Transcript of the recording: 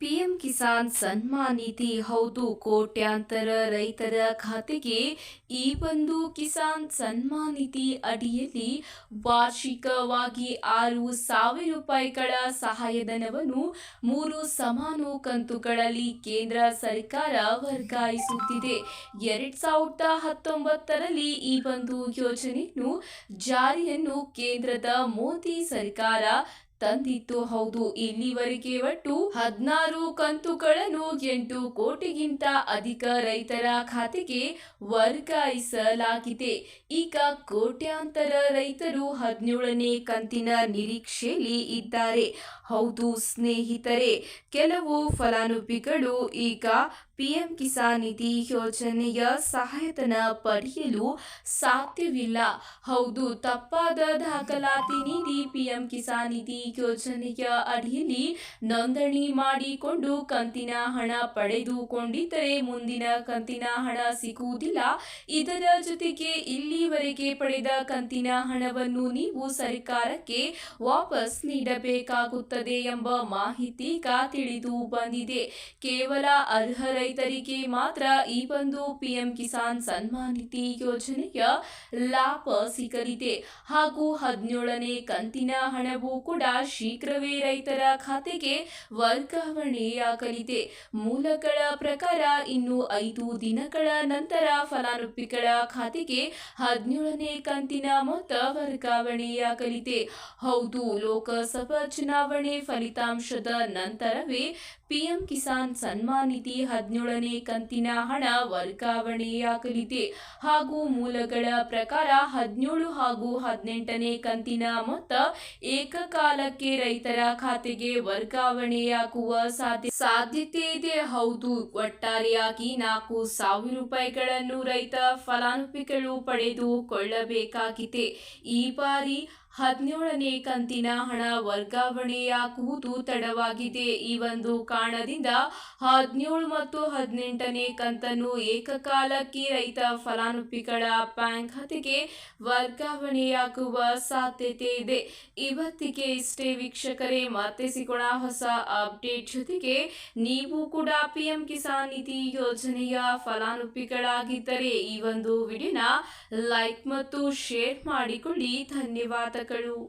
PM Kisan Samman ನಿಧಿ ಹೌದು ಕೋಟ್ಯಾಂತರ ರೈತರ ಖಾತೆಗೆ ಈ ಒಂದು ಕಿಸಾನ್ ಸನ್ಮಾನ್ ನಿಧಿ ಅಡಿಯಲ್ಲಿ ವಾರ್ಷಿಕವಾಗಿ ಆರು ಸಾವಿರ ರೂಪಾಯಿಗಳ ಸಹಾಯಧನವನ್ನು ಮೂರು ಸಮಾನು ಕಂತುಗಳಲ್ಲಿ ಕೇಂದ್ರ ಸರ್ಕಾರ ವರ್ಗಾಯಿಸುತ್ತಿದೆ. ಎರಡ್ ಸಾವಿರದ ಹತ್ತೊಂಬತ್ತರಲ್ಲಿ ಈ ಒಂದು ಯೋಜನೆಯನ್ನು ಜಾರಿಯನ್ನು ಕೇಂದ್ರದ ಮೋದಿ ಸರ್ಕಾರ ತಂದಿತ್ತು. ಹೌದು ಇಲ್ಲಿವರೆಗೆ ಒಟ್ಟು ಹದಿನಾರು ಕಂತುಗಳನ್ನು ಎಂಟು ಕೋಟಿಗಿಂತ ಅಧಿಕ ರೈತರ ಖಾತೆಗೆ ವರ್ಗಾಯಿಸಲಾಗಿದೆ. ಈಗ ಕೋಟ್ಯಾಂತರ ರೈತರು ಹದಿನೇಳನೇ ಕಂತಿನ ನಿರೀಕ್ಷೆಯಲ್ಲಿ ಇದ್ದಾರೆ. ಹೌದು, ಸ್ನೇಹಿತರೆ, ಕೆಲವು ಫಲಾನುಭವಿಗಳು ಈಗ ಪಿಎಂ ಕಿಸಾನ್ ನಿಧಿ ಯೋಜನೆಯ ಸಹಾಯಧನ ಪಡೆಯಲು ಸಾಧ್ಯವಿಲ್ಲ. ಹೌದು, ತಪ್ಪಾದ ದಾಖಲಾತಿ ನೀಡಿ ಪಿಎಂ ಕಿಸಾನ್ ನಿಧಿ ಯೋಜನೆಯ ಅಡಿಯಲ್ಲಿ ನೋಂದಣಿ ಮಾಡಿಕೊಂಡು ಕಂತಿನ ಹಣ ಪಡೆದುಕೊಂಡಿದ್ದರೆ ಮುಂದಿನ ಕಂತಿನ ಹಣ ಸಿಗುವುದಿಲ್ಲ. ಇದರ ಜೊತೆಗೆ ಇಲ್ಲಿವರೆಗೆ ಪಡೆದ ಕಂತಿನ ಹಣವನ್ನು ನೀವು ಸರ್ಕಾರಕ್ಕೆ ವಾಪಸ್ ನೀಡಬೇಕಾಗುತ್ತದೆ ಎಂಬ ಮಾಹಿತಿ ತಿಳಿದು ಬಂದಿದೆ. ಕೇವಲ ಅರ್ಹ ರೈತರಿಗೆ ಮಾತ್ರ ಈ ಒಂದು ಪಿಎಂ ಕಿಸಾನ್ ಸನ್ಮಾನ್ ನಿಧಿ ಯೋಜನೆಯ ಲಾಭ ಸಿಗಲಿದೆ. ಹಾಗೂ ಹದಿನೇಳನೇ ಕಂತಿನ ಹಣವೂ ಕೂಡ ಶೀಘ್ರವೇ ರೈತರ ಖಾತೆಗೆ ವರ್ಗಾವಣೆಯಾಗಲಿದೆ ಮೂಲಗಳ ಪ್ರಕಾರ ಇನ್ನು ಐದು ದಿನಗಳ ನಂತರ ಫಲಾನುಭವಿಗಳ ಖಾತೆಗೆ ಹದಿನೇಳನೇ ಕಂತಿನ ಮೊತ್ತ ವರ್ಗಾವಣೆಯಾಗಲಿದೆ. ಹೌದು, ಲೋಕಸಭಾ ಚುನಾವಣೆ ಫಲಿತಾಂಶದ ನಂತರವೇ ಪಿಎಂ ಕಿಸಾನ್ ಸನ್ಮಾನ್ ನಿಧಿ ಹದಿನೇಳನೇ ಕಂತಿನ ಹಣ ವರ್ಗಾವಣೆಯಾಗಲಿದೆ. ಹಾಗೂ ಮೂಲಗಳ ಪ್ರಕಾರ ಹದಿನೇಳು ಹಾಗೂ ಹದಿನೆಂಟನೇ ಕಂತಿನ ಮೊತ್ತ ಏಕಕಾಲಕ್ಕೆ ರೈತರ ಖಾತೆಗೆ ವರ್ಗಾವಣೆಯಾಗುವ ಸಾಧ್ಯ, ಸಾಧ್ಯತೆ ಇದೆ. ಹೌದು, ಒಟ್ಟಾರೆಯಾಗಿ ನಾಲ್ಕು ಸಾವಿರ ರೂಪಾಯಿಗಳನ್ನು ರೈತ ಫಲಾನುಭವಿಗಳು ಪಡೆದುಕೊಳ್ಳಬೇಕಾಗಿದೆ. ಈ ಬಾರಿ ಹದಿನೇಳನೇ ಕಂತಿನ ಹಣ ವರ್ಗಾವಣೆಯಾಗುವುದು ತಡವಾಗಿದೆ. ಈ ಒಂದು ಕಾರಣದಿಂದ ಹದಿನೇಳು ಮತ್ತು ಹದಿನೆಂಟನೇ ಕಂತನ್ನು ಏಕಕಾಲಕ್ಕೆ ರೈತ ಫಲಾನುಭವಿಗಳ ಬ್ಯಾಂಕ್ ಖಾತೆಗೆ ವರ್ಗಾವಣೆಯಾಗುವ ಸಾಧ್ಯತೆ ಇದೆ. ಇವತ್ತಿಗೆ ಇಷ್ಟೇ ವೀಕ್ಷಕರೇ ಮತ್ತೆ ಸಿಗೋಣ ಹೊಸ ಅಪ್ಡೇಟ್ ಜೊತೆಗೆ ನೀವು ಕೂಡ ಪಿಎಂ ಕಿಸಾನ್ ನಿಧಿ ಯೋಜನೆಯ ಫಲಾನುಭವಿಗಳಾಗಿದ್ದರೆ ಈ ಒಂದು ವಿಡಿಯೋನ ಲೈಕ್ ಮತ್ತು ಶೇರ್ ಮಾಡಿಕೊಳ್ಳಿ. करूँ।